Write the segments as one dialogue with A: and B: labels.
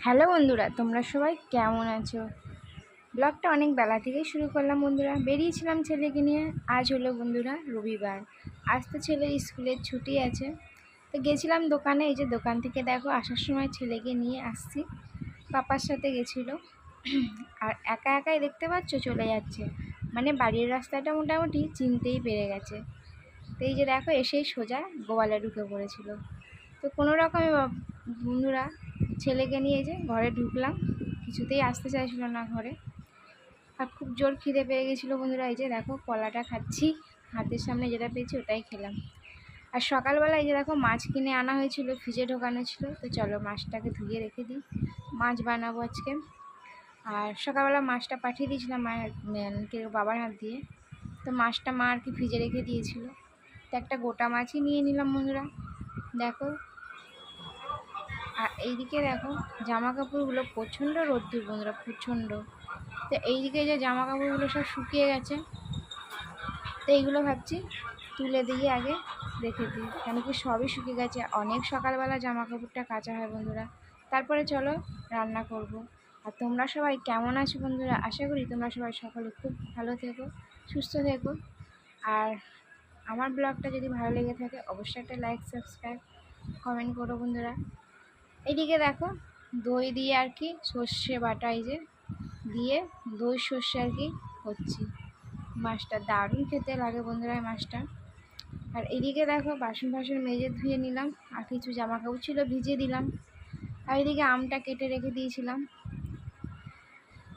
A: Hello বন্ধুরা, তোমরা সবাই কেমন আছো? ব্লগটা অনেক বেলা থেকেই শুরু করলাম বন্ধুরা। বেরিয়েছিলাম ছেলেকে নিয়ে, আজ হলো বন্ধুরা রবিবার। আজ তো ছেলের স্কুলের ছুটি আছে। তো গেছিলাম দোকানে, এই যে দোকান থেকে দেখো, আসার সময় ছেলেকে নিয়ে আসছি। পাপার সাথে গেছিল। আর একা একাই দেখতে পাচ্ছ, চলে যাচ্ছে। মানে বাড়ির রাস্তাটা মোটামুটি চিনতেই পেরে গেছে। তো এই যে দেখো, এসেই সোজা গোয়ালে ঢুকে পড়েছিল। তো কোনো রকমে বন্ধুরা ছেলেকে নিয়ে যে ঘরে ঢুকলাম। কিছুতেই আসতে চাইছিল না ঘরে। আর খুব জোর খিদে পেয়ে গেছিল বন্ধুরা, এই যে দেখো কলাটা খাচ্ছি, হাতের সামনে যেটা পেয়েছি ওটাই খেলাম। আর সকালবেলা এই যে দেখো মাছ কিনে আনা হয়েছিল, ফ্রিজে ঢোকানো ছিল, তো চলো মাছটাকে ধুয়ে রেখে দিই। মাছ বানাবো আজকে। আর সকালবেলা মাছটা পাঠিয়ে দিয়েছিলাম মায়ের বাবার হাত দিয়ে। তো মাছটা মা আর কি ফ্রিজে রেখে দিয়েছিল। তো একটা গোটা মাছই নিয়ে নিলাম বন্ধুরা। দেখো আর এইদিকে দেখো জামা কাপড়গুলো প্রচণ্ড রোদ্দুর বন্ধুরা, প্রচণ্ড। তো এইদিকে যে জামা কাপড়গুলো সব শুকিয়ে গেছে, তো এইগুলো ভাবছি তুলে দিয়ে আগে রেখে দিই। কেন কি সবই শুকিয়ে গেছে, অনেক সকালবেলা জামা কাপড়টা কাঁচা হয় বন্ধুরা। তারপরে চলো রান্না করব। আর তোমরা সবাই কেমন আছো বন্ধুরা? আশা করি তোমরা সবাই সকলে খুব ভালো থেকো, সুস্থ থেকো। আর আমার ব্লগটা যদি ভালো লেগে থাকে, অবশ্যই একটা লাইক, সাবস্ক্রাইব, কমেন্ট করো বন্ধুরা। এদিকে দেখো, দই দিয়ে আর কি সর্ষে বাটা এই যে দিয়ে দই সর্ষে আর কি করছি। মাছটা দারুণ খেতে লাগে বন্ধুরা মাছটা। আর এদিকে দেখো, বাসন ফাসন মেজে ধুয়ে নিলাম, আর কিছু জামা কাপড় ছিল ভিজিয়ে দিলাম। আর এদিকে আমটা কেটে রেখে দিয়েছিলাম।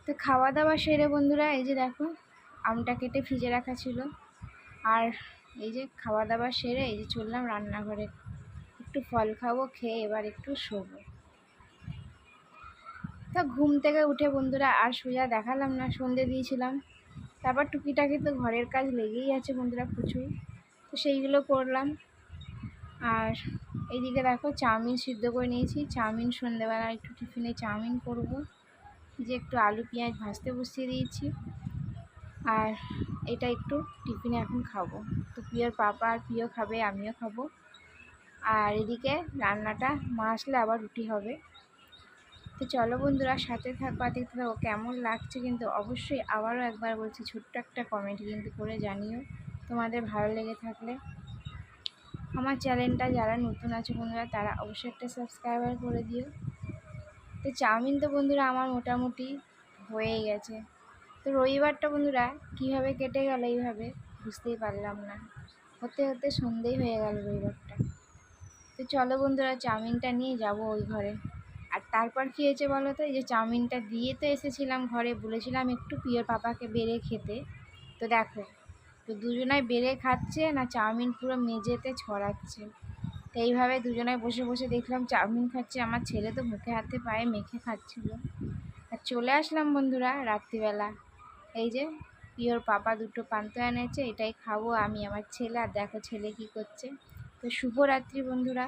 A: তো খাওয়া দাওয়া সেরে বন্ধুরা, এই যে দেখো, আমটা কেটে ফ্রিজে রাখা ছিল। আর এই যে খাওয়া দাওয়া সেরে এই যে চললাম রান্নাঘরে। একটু ফল খাব, খেয়ে এবার একটু শোবো। তা ঘুম থেকে উঠে বন্ধুরা আর সোজা দেখালাম না, সন্ধে দিয়েছিলাম। তারপর টুকিটাকি তো ঘরের কাজ লেগেই আছে বন্ধুরা প্রচুর। তো সেইগুলো করলাম। আর এইদিকে দেখো চাউমিন সিদ্ধ করে নিয়েছি। চাউমিন সন্ধেবেলা একটু টিফিনে চাউমিন করব। যে একটু আলু, পেঁয়াজ ভাজতে বসিয়ে দিয়েছি। আর এটা একটু টিফিনে এখন খাব। তো প্রিয়র পাপা আর প্রিয় খাবে, আমিও খাব। আর এদিকে রান্নাটা মা আসলে আবার রুটি হবে। তো চলো বন্ধুরা, সাথে থাকবা, দেখতে থাকো কেমন লাগছে। কিন্তু অবশ্যই আবারও একবার বলছি, ছোট্ট একটা কমেন্ট কিন্তু করে জানিও তোমাদের ভালো লেগে থাকলে। আমার চ্যানেলটা যারা নতুন আছে বন্ধুরা, তারা অবশ্যই একটা সাবস্ক্রাইবার করে দিও। তো চাউমিন তো বন্ধুরা আমার মোটামুটি হয়েই গেছে। তো রবিবারটা বন্ধুরা কীভাবে কেটে গেল এইভাবে বুঝতেই পারলাম না। হতে হতে সন্ধেই হয়ে গেল রবিবারটা। তো চলো বন্ধুরা, চাউমিনটা নিয়ে যাব ওই ঘরে। আর তারপর কী হয়েছে বলো তো? এই যে চাউমিনটা দিয়ে তো এসেছিলাম ঘরে, বলেছিলাম একটু পিওর পাপাকে বেড়ে খেতে। তো দেখো, তো দুজনায় বেড়ে খাচ্ছে না চাউমিন পুরো মেঝেতে ছড়াচ্ছে। তো এইভাবে দুজনায় বসে বসে দেখলাম চাউমিন খাচ্ছে। আমার ছেলে তো মুখে হাতে পায়ে মেখে খাচ্ছিল। আর চলে আসলাম বন্ধুরা রাত্রিবেলা। এই যে পিওর পাপা দুটো পান্ত এনেছে, এটাই খাব আমি, আমার ছেলে। আর দেখো ছেলে কি করছে। তো শুভরাত্রি বন্ধুরা।